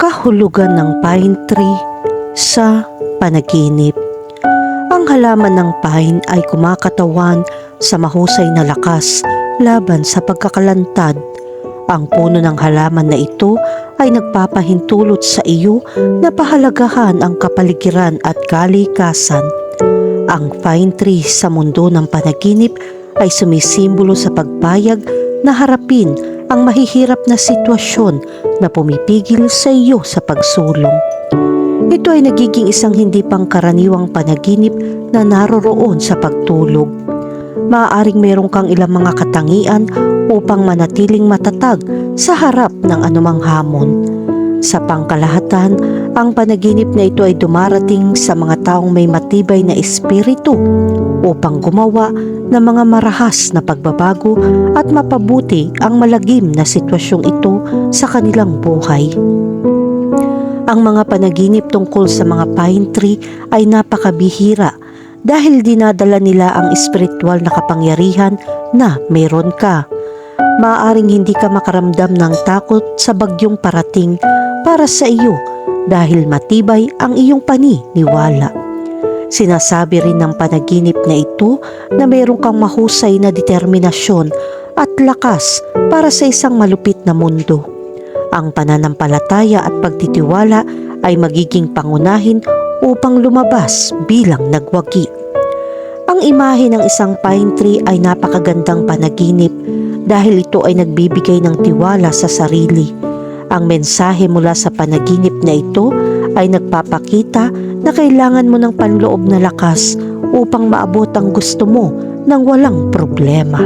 kahulugan ng pine tree sa panaginip. Ang halaman ng pine ay kumakatawan sa mahusay na lakas laban sa pagkakalantad. Ang puno ng halaman na ito ay nagpapahintulot sa iyo na pahalagahan ang kapaligiran at kalikasan. Ang pine tree sa mundo ng panaginip ay sumisimbolo sa pagpayag na harapin ang mahihirap na sitwasyon na pumipigil sa iyo sa pagsulong. Ito ay nagiging isang hindi pangkaraniwang panaginip na naroroon sa pagtulog. Maaaring meron kang ilang mga katangian upang manatiling matatag sa harap ng anumang hamon. Sa pangkalahatan, ang panaginip na ito ay dumarating sa mga taong may matibay na espiritu upang gumawa ng mga marahas na pagbabago at mapabuti ang malagim na sitwasyong ito sa kanilang buhay. Ang mga panaginip tungkol sa mga pine tree ay napakabihira dahil dinadala nila ang espiritual na kapangyarihan na meron ka. Maaring hindi ka makaramdam ng takot sa bagyong parating para sa iyo dahil matibay ang iyong paniniwala. Sinasabi rin ng panaginip na ito na mayroon kang mahusay na determinasyon at lakas para sa isang malupit na mundo. Ang pananampalataya at pagtitiwala ay magiging pangunahin upang lumabas bilang nagwagi. Ang imahe ng isang pine tree ay napakagandang panaginip dahil ito ay nagbibigay ng tiwala sa sarili. Ang mensahe mula sa panaginip na ito ay nagpapakita na kailangan mo ng panloob na lakas upang maabot ang gusto mo nang walang problema.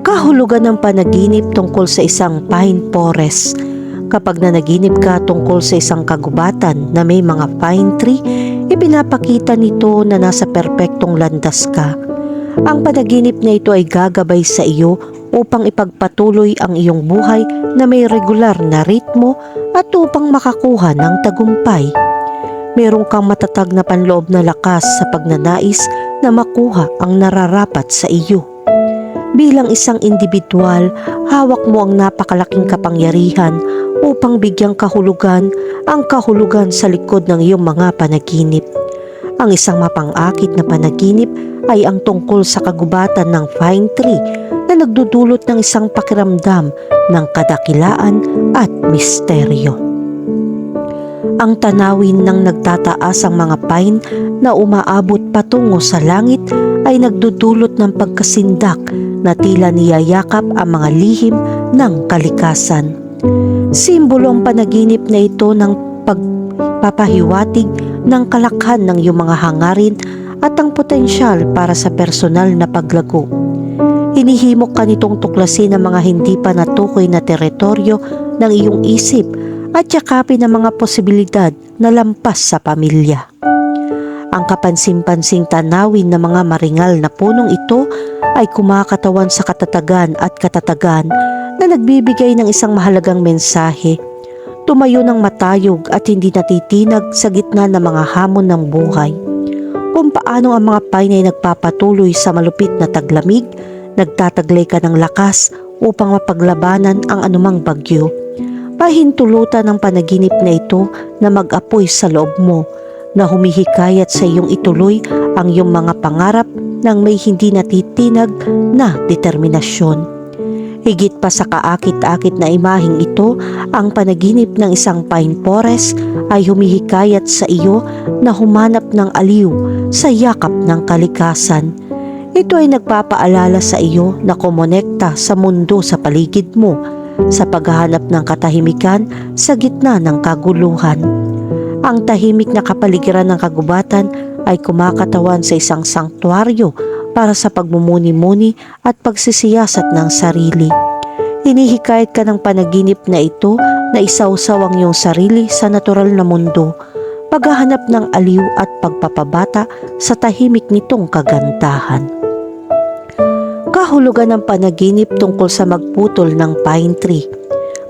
Kahulugan ng panaginip tungkol sa isang pine forest. Kapag nanaginip ka tungkol sa isang kagubatan na may mga pine tree, ipinapakita nito na nasa perpektong landas ka. Ang panaginip na ito ay gagabay sa iyo upang ipagpatuloy ang iyong buhay na may regular na ritmo at upang makakuha ng tagumpay. Meron kang matatag na panloob na lakas sa pagnanais na makuha ang nararapat sa iyo. Bilang isang individual, hawak mo ang napakalaking kapangyarihan upang bigyang kahulugan ang kahulugan sa likod ng iyong mga panaginip. Ang isang mapang-akit na panaginip ay ang tungkol sa kagubatan ng pine tree na nagdudulot ng isang pakiramdam ng kadakilaan at misteryo. Ang tanawin ng nagtataas ang mga pine na umaabot patungo sa langit ay nagdudulot ng pagkasindak na tila niyayakap ang mga lihim ng kalikasan. Simbolong panaginip na ito ng pagpapahiwatig ng kalakhan ng iyong mga hangarin at ang potensyal para sa personal na paglago. Hinihimok ka nitong tuklasin ang mga hindi pa natukoy na teritoryo ng iyong isip at yakapin ang mga posibilidad na lampas sa pamilya. Ang kapansin-pansing tanawin ng mga maringal na punong ito ay kumakatawan sa katatagan at katatagan na nagbibigay ng isang mahalagang mensahe. Tumayo ng matayog at hindi natitinag sa gitna ng mga hamon ng buhay. Kung paano ang mga pine ay nagpapatuloy sa malupit na taglamig, nagtataglay ka ng lakas upang mapaglabanan ang anumang bagyo. Pahintulutan ng panaginip na ito na mag-apoy sa loob mo na humihikayat sa iyong ituloy ang iyong mga pangarap ng may hindi natitinag na determinasyon. Higit pa sa kaakit-akit na imaheng ito, ang panaginip ng isang pine forest ay humihikayat sa iyo na humanap ng aliw sa yakap ng kalikasan. Ito ay nagpapaalala sa iyo na kumonekta sa mundo sa paligid mo sa paghahanap ng katahimikan sa gitna ng kaguluhan. Ang tahimik na kapaligiran ng kagubatan ay kumakatawan sa isang sanktuaryo para sa pagmumuni-muni at pagsisiyasat ng sarili. Hinihikayat ka ng panaginip na ito na isausaw ang iyong sarili sa natural na mundo, paghahanap ng aliw at pagpapabata sa tahimik nitong kagandahan kahulugan ng panaginip tungkol sa magputol ng pine tree.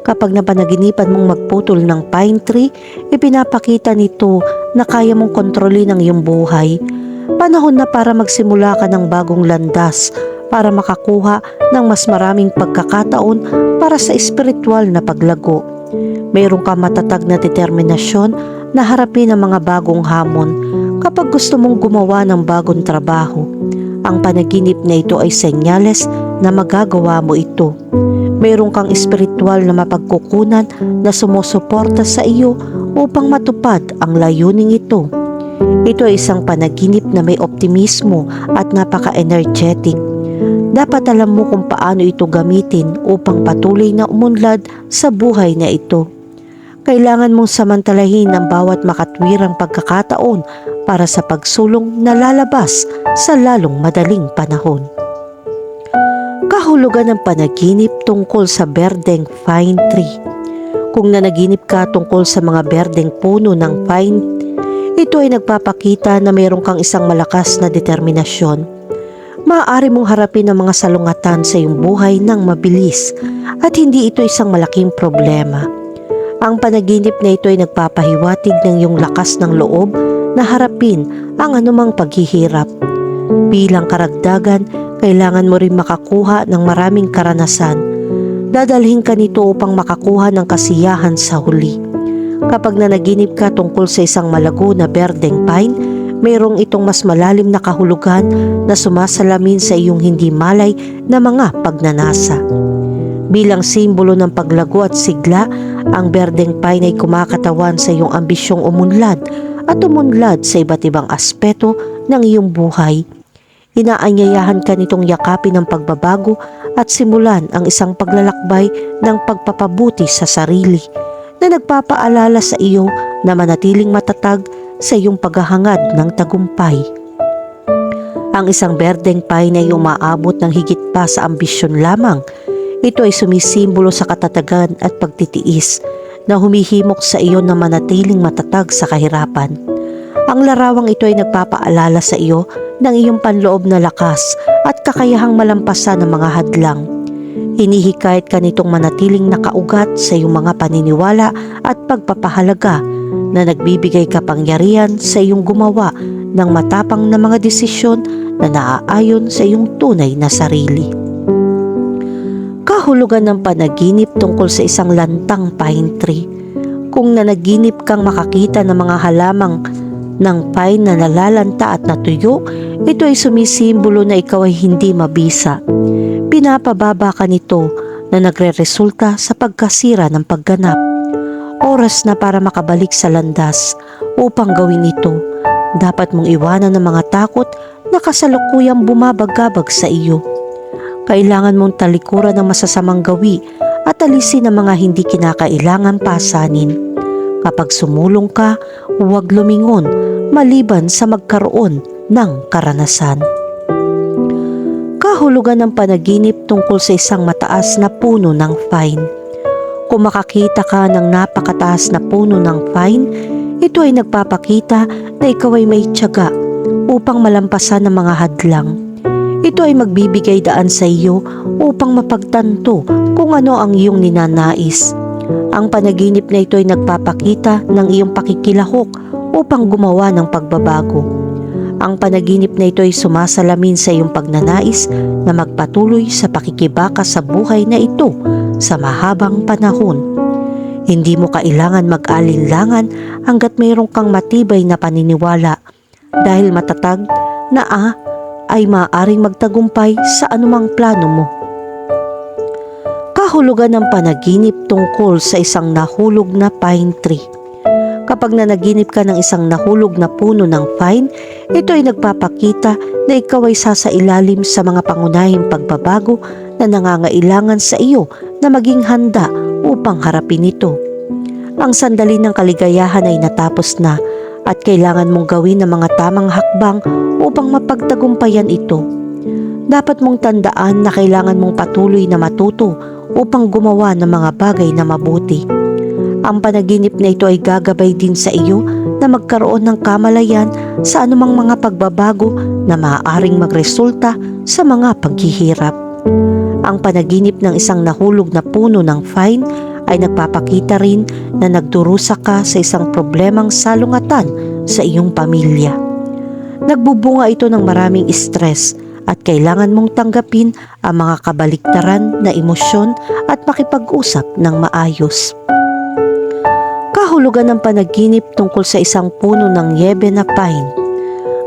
Kapag napanaginipan mong magputol ng pine tree, ipinapakita nito na kaya mong kontrolin ang iyong buhay. Panahon na para magsimula ka ng bagong landas para makakuha ng mas maraming pagkakataon para sa espiritual na paglago. Mayroon ka matatag na determinasyon na harapin ang mga bagong hamon kapag gusto mong gumawa ng bagong trabaho. Ang panaginip na ito ay senyales na magagawa mo ito. Mayroon kang espiritual na mapagkukunan na sumusuporta sa iyo upang matupad ang layuning ito. Ito ay isang panaginip na may optimismo at napaka-energetic. Dapat alam mo kung paano ito gamitin upang patuloy na umunlad sa buhay na ito. Kailangan mong samantalahin ang bawat makatwirang pagkakataon para sa pagsulong na lalabas sa lalong madaling panahon. Kahulugan ng panaginip tungkol sa berdeng pine tree. Kung nanaginip ka tungkol sa mga berdeng puno ng pine, ito ay nagpapakita na mayroon kang isang malakas na determinasyon. Maaari mong harapin ang mga salungatan sa iyong buhay ng mabilis at hindi ito isang malaking problema. Ang panaginip na ito ay nagpapahiwatig ng iyong lakas ng loob na harapin ang anumang paghihirap. Bilang karagdagan, kailangan mo rin makakuha ng maraming karanasan. Dadalhin ka nito upang makakuha ng kasiyahan sa huli. Kapag nanaginip ka tungkol sa isang malago na berdeng pine, mayroong itong mas malalim na kahulugan na sumasalamin sa iyong hindi malay na mga pagnanasa. Bilang simbolo ng paglago at sigla, ang berdeng pine ay kumakatawan sa iyong ambisyong umunlad at umunlad sa iba't ibang aspeto ng iyong buhay. Inaanyayahan ka nitong yakapin ang pagbabago at simulan ang isang paglalakbay ng pagpapabuti sa sarili na nagpapaalala sa iyo na manatiling matatag sa iyong paghahangad ng tagumpay. Ang isang berdeng pine ay umaabot ng higit pa sa ambisyon lamang. Ito ay sumisimbolo sa katatagan at pagtitiis na humihimok sa iyo na manatiling matatag sa kahirapan. Ang larawang ito ay nagpapaalala sa iyo ng iyong panloob na lakas at kakayahang malampasan ng mga hadlang. Hinihikayat ka nitong manatiling nakaugat sa iyong mga paniniwala at pagpapahalaga na nagbibigay kapangyarihan sa iyong gumawa ng matapang na mga desisyon na naaayon sa iyong tunay na sarili. Kahulugan ng panaginip tungkol sa isang lantang pine tree. Kung nanaginip kang makakita ng mga halamang ng pine na nalalanta at natuyo, ito ay sumisimbolo na ikaw ay hindi mabisa. Pinapababa ka nito na nagre-resulta sa pagkasira ng pagganap. Oras na para makabalik sa landas upang gawin ito. Dapat mong iwanan ng mga takot na kasalukuyang bumabagabag sa iyo. Kailangan mong talikuran ng masasamang gawi at alisin ang mga hindi kinakailangan pasanin. Kapag sumulong ka, huwag lumingon maliban sa magkaroon ng karanasan. Kahulugan ng panaginip tungkol sa isang mataas na puno ng pine. Kung makakita ka ng napakataas na puno ng pine, ito ay nagpapakita na ikaw ay may tiyaga upang malampasan ang mga hadlang. Ito ay magbibigay daan sa iyo upang mapagtanto kung ano ang iyong ninanais. Ang panaginip na ito ay nagpapakita ng iyong pakikilahok upang gumawa ng pagbabago. Ang panaginip na ito ay sumasalamin sa iyong pagnanais na magpatuloy sa pakikibaka sa buhay na ito sa mahabang panahon. Hindi mo kailangan mag-alinlangan hanggat mayroon kang matibay na paniniwala dahil matatag na ah ay maaaring magtagumpay sa anumang plano mo. Kahulugan ng panaginip tungkol sa isang nahulog na pine tree. Kapag nanaginip ka ng isang nahulog na puno ng pine, ito ay nagpapakita na ikaw ay sasailalim sa mga pangunahing pagbabago na nangangailangan sa iyo na maging handa upang harapin ito. Ang sandali ng kaligayahan ay natapos na at kailangan mong gawin ang mga tamang hakbang upang mapagtagumpayan ito. Dapat mong tandaan na kailangan mong patuloy na matuto upang gumawa ng mga bagay na mabuti. Ang panaginip na ito ay gagabay din sa iyo na magkaroon ng kamalayan sa anumang mga pagbabago na maaaring magresulta sa mga paghihirap. Ang panaginip ng isang nahulog na puno ng vine ay nagpapakita rin na nagdurusa ka sa isang problemang salungatan sa iyong pamilya. Nagbubunga ito ng maraming stress at kailangan mong tanggapin ang mga kabaliktaran na emosyon at makipag-usap ng maayos. kahulugan ng panaginip tungkol sa isang puno ng yebe na pine.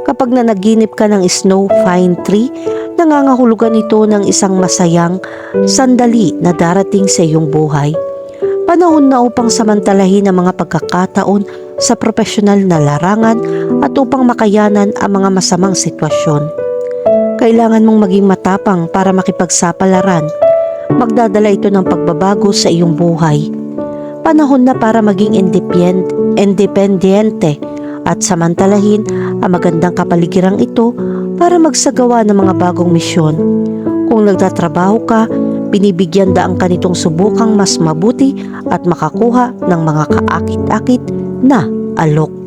Kapag nanaginip ka ng snow pine tree, nangangahulugan ito ng isang masayang sandali na darating sa iyong buhay. Panahon na upang samantalahin ang mga pagkakataon sa profesional na larangan at upang makayanan ang mga masamang sitwasyon. Kailangan mong maging matapang para makipagsapalaran. Magdadala ito ng pagbabago sa iyong buhay. Panahon na para maging independ, independyente at samantalahin ang magandang kapaligirang ito para magsagawa ng mga bagong misyon. Kung nagtatrabaho ka, binibigyan daang kanitong subukang mas mabuti at makakuha ng mga kaakit-akit na alok.